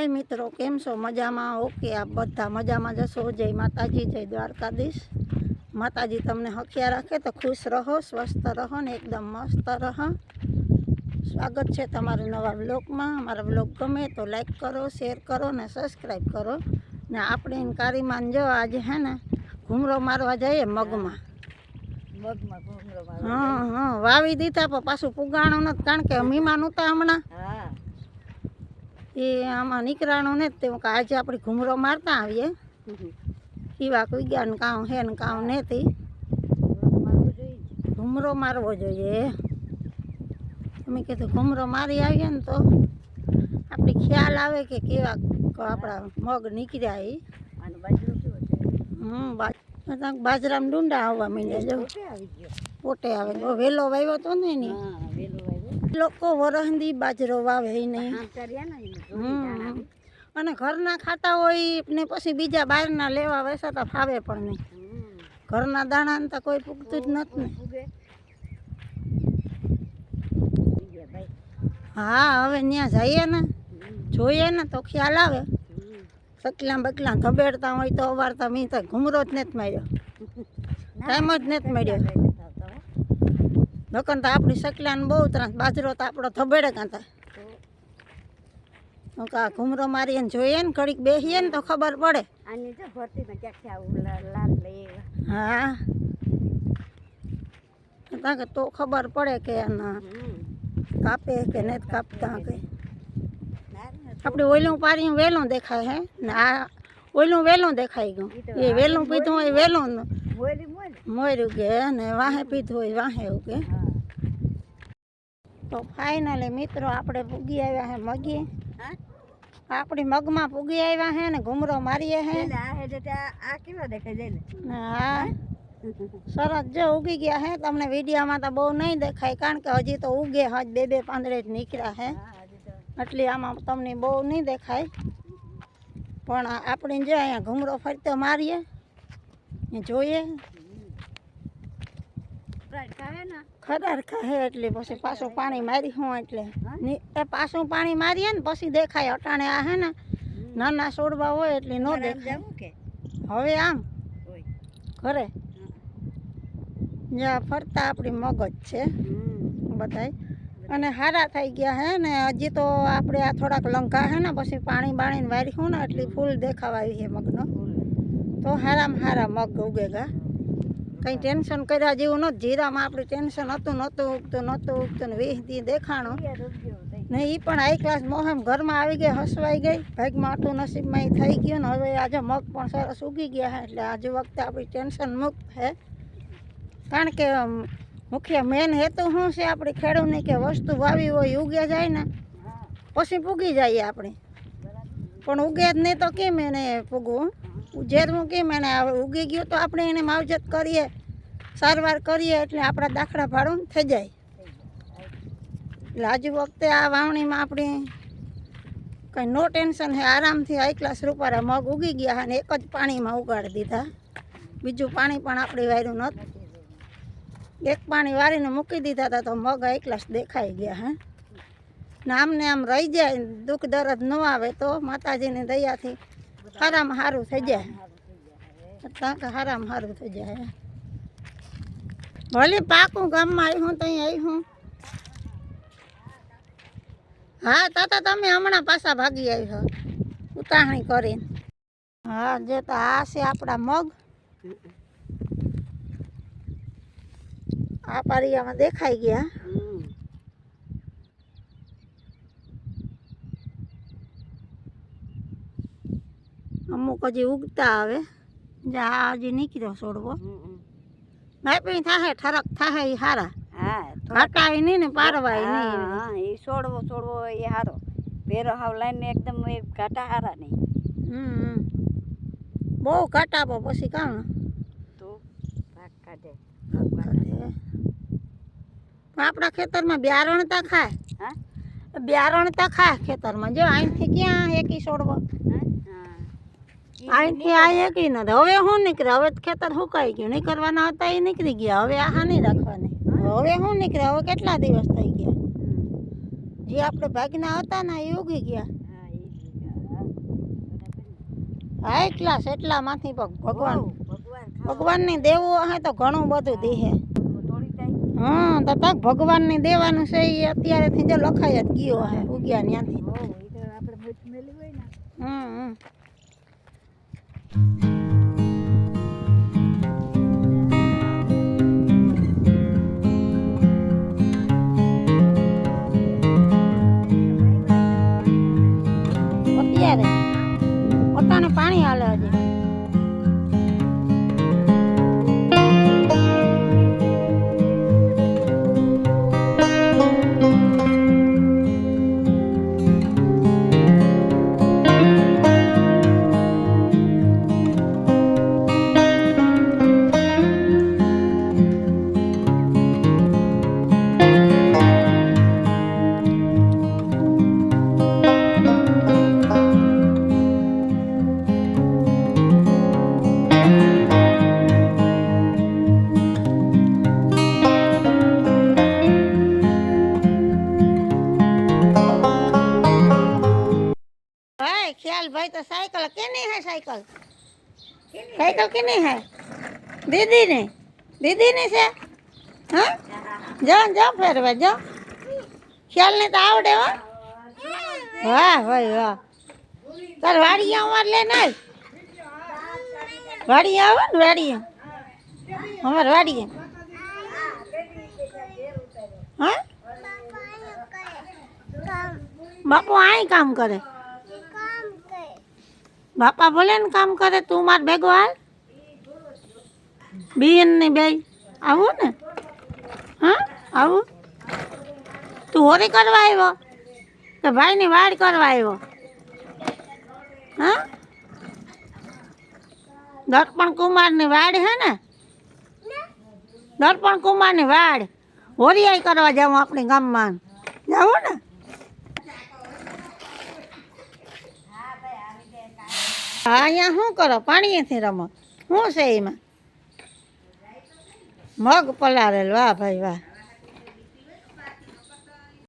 હાય મિત્રો કેમ છો? મજામાં? ઓકે આપ બધા મજામાં જશો? જય માતાજી જય દ્વારકાધીશ. માતાજી તમને હખિયા રાખે તો ખુશ રહો સ્વસ્થ રહો ને એકદમ મસ્ત રહો. સ્વાગત છે તમારું નવા બ્લોગમાં અમારા બ્લોગ ગમે તો લાઈક કરો શેર કરો ને સબસ્ક્રાઈબ કરો. ને આપણે એને કારીમાન જો આજે હે ને ઘૂમરો મારવા જઈએ મગમાં. હા હા વાવી દીધા પણ પાછું પુગાણું નથી કારણ કે મીમાન ઉતા હમણાં. એ આમાં નીકળાણું ને તે કે આજે આપણે ઘૂમરો મારતા આવીએ. કીવા વિજ્ઞાન કામ હે ને કામ નથી તે ઘૂમરો મારવો જોઈએ. તમે કીધું ઘૂમરો મારી આવીએ ને તો આપણે ખ્યાલ આવે કે કેવા ક- આપણા મગ નીકળ્યા એ હમ બાજરામાં ડુંડા આવવા માંડ્યા જો. ગયો. પોટે આવે. વહેલો વાવ્યો તો ને. એની. લોકો વરહંદી બાજરો વાવે નહીં. અને ઘરના ખાતા હોય ને પછી બીજા બહારના લેવા વેસા તો ફાવે પણ નહીં. ઘરના દાણા તો કોઈ પૂગતું જ નથી ને. હા હવે ત્યાં જઈએ ને. જોઈએ ને તો ખ્યાલ આવે. સકલા બકલા ધબેડતા હોય તો અવારતા મી તો ઘુમરો જ નથી મળ્યો. ટાઈમ જ નથી મળ્યો. હો. નકર તો આપણી સકલાને બહુ ત્રાસ. બાજરો તો આપણો થબેડે કાંતા. તો કા ઘુમરો મારીને જોઈએ ને ઘડીક બેસીએ ને તો ખબર પડે. આની જો ભરતીમાં ક્યાંક છે આવું લાલ લઈ હા. કારણ કે તો ખબર પડે કે કાપે કે નહીં કાપતા કે આપણે ઓઈલું પારીયું વહેલું દેખાય હે ને આ ઓઈલું વહેલું દેખાઈ ગયું. એ વહેલું પીધું એ વહેલું મોયલી મોયલી. મોર્યું કે ને વાહે પીધું હોય વાહે કે. તો ફાઇનલી મિત્રો આપણે પૂગી આવ્યા હે મગી. હા? આપણી મગમાં પૂગી આવ્યા હે ને ઘૂમરો મારીએ હે. આ કેવા દેખાય? હા સરસ જો ઉગી ગયા હે તમને વિડીયોમાં તો બહુ નહીં દેખાય કારણ કે હજી તો ઉગે હજ બે બે પાંદડે જ નીકળ્યા હે. હા, એટલે આમાં તમને બહુ નહીં દેખાય. પણ આપણે જો અહીંયા ઘૂમરો ફરતો મારીએ જોઈએ. ખાવે ખાહે એટલે પછી પાછું પાણી મારી હું એટલે. એ પાછું પાણી મારીએ ને પછી દેખાય અટાણે આ હે ને નાના છોડવા હોય એટલે ન દેખાય. હવે આમ. ખરે ઘરે. જ્યાં ફરતા આપણી મગજ છે. હમ. બધાય. અને હારા થઈ ગયા હે ને હજી તો આપણે આ થોડાક લંકા હે ને પછી પાણી બાણીને વાર્યું ને એટલી ફૂલ દેખાવા આવી છે મગનો. તો હારામાં હારા મગ ઉગેગા કંઈ ટેન્શન કર્યા જેવું નથી જીરામાં આપણે ટેન્શન હતું, નહોતું ઉગતું નહોતું ઉગતું ને વીસ દેખાણું. ને એ પણ હાઈ ક્લાસ મોહમ ઘરમાં આવી ગઈ, હસવાઈ ગઈ. ભાગમાં આટલું નસીબમાં એ થઈ ગયું ને હવે આજે મગ પણ સરસ ઉગી ગયા છે એટલે આજે વખતે આપણી ટેન્શન મુક્ત છે કારણ કે મુખ્ય મેન હેતુ શું છે આપણી ખેડૂતની કે વસ્તુ વાવી હોય ઉગે જાય ને, પછી પૂગી જઈએ આપણે. પણ ઉગે જ નહીં તો કેમ એને પૂગવું? ઉજેરવું કેમ એને ઉગી ગયું તો આપણે એને માવજત કરીએ, સારવાર કરીએ, એટલે આપણા દાખલા ભાડું થઈ જાય. એટલે આજુ વખતે આ વાવણીમાં આપણી કંઈ નો ટેન્શન હે, આરામથી હાઈ ક્લાસ રૂપારા મગ ઉગી ગયા અને એક જ પાણીમાં ઉગાડી દીધા. બીજું પાણી પણ આપણી વાર્યું નહોતું. એક પાણી વારીને મૂકી દીધા હતા તો મગ હાઈ ક્લાસ દેખાઈ ગયા હે. ને આમને આમ રહી જાય દુઃખ દરદ ન આવે તો માતાજીની દયાથી હારામાં સારું થઈ જાય. કારણ કે હારામાં સારું થઈ જાય. ભલે પાકું ગામમાં આવી હું ત્યાં આવી હું. હા, તાતા તમે હમણાં પાછા ભાગી આવી હો. ઉતાવળી કરીને. હા, જે તો આ છે આપણા મગ. આ પારિયામાં દેખાઈ ગયા હમ. અમુક હજી ઉગતા આવે. જા આ હજી નીકળ્યો છોડવો હમ, હમ. માપી થાહે ઠરક થાહે ઈ હારા. હા ઘટાય નહીં ને પારવાય હા, નહીં. હા, એ છોડવો છોડવો એ હારો. પેરો હાવ લાઈને એકદમ એ ઘાટા હારા નહીં. હમ હમ. બહુ ઘટાપો પછી કામ તો ભાગ કાઢે. પણ આપણા ખેતરમાં બિયારણ તા ખાય. હા? બિયારણ તા ખાય ખેતરમાં. જો અહીંથી ક્યાં એકી છોડવો હા? હા અહીંથી આ એકી નથી હવે શું નીકળે? હવે ખેતર સુકાઈ ગયું. નીકળવાના હતા એ નીકળી ગયા. હવે આ નહીં રાખવાની. હવે શું નીકળે? હવે કેટલા દિવસ થઈ ગયા? હમ. જે આપણે ભાગના હતા ને એ ઉગી ગયા. હા, એટલા એટલા માંથી ભગવાન. ભગવાન ભગવાનની દેવું હે તો ઘણું બધું દેહે. હા તો તક ભગવાનની દેવાનું છે એ અત્યારેથી જો લખાઈ જ ગયો હે ઉગ્યા ત્યાંથી ને. હમ. હમ અત્યારે तो साइकिल केनी है साइकिल साइकिल केनी है दीदी ने दीदी ने से हाँ जाओ जाओ फिर भाई जाओ ખ્યાલ ને તો આવડે હો વાહ ભાઈ વાહ તાર વાડીયા અમાર લઈને આવ વાડીયા આવો ને વાડીયા અમાર વાડીયા હા બાપુ આય કામ કરે બાપા ભલે ને કામ કરે, તું માર ભેગો હાલ. બેનની બે આવું ને. હા, આવું. તું હોરી કરવા આવ્યો? કે ભાઈની વાડ કરવા આવ્યો? હા? દર્પણ કુમારની વાડ હે ને? દર્પણ કુમારની વાડ. હોરિયાઈ કરવા જાઉં આપણી ગામમાં. જાવું ને? હા અહીંયા શું કરો? પાણીએથી રમો. શું છે એમાં? મગ પલાળેલ. વાહ ભાઈ વાહ.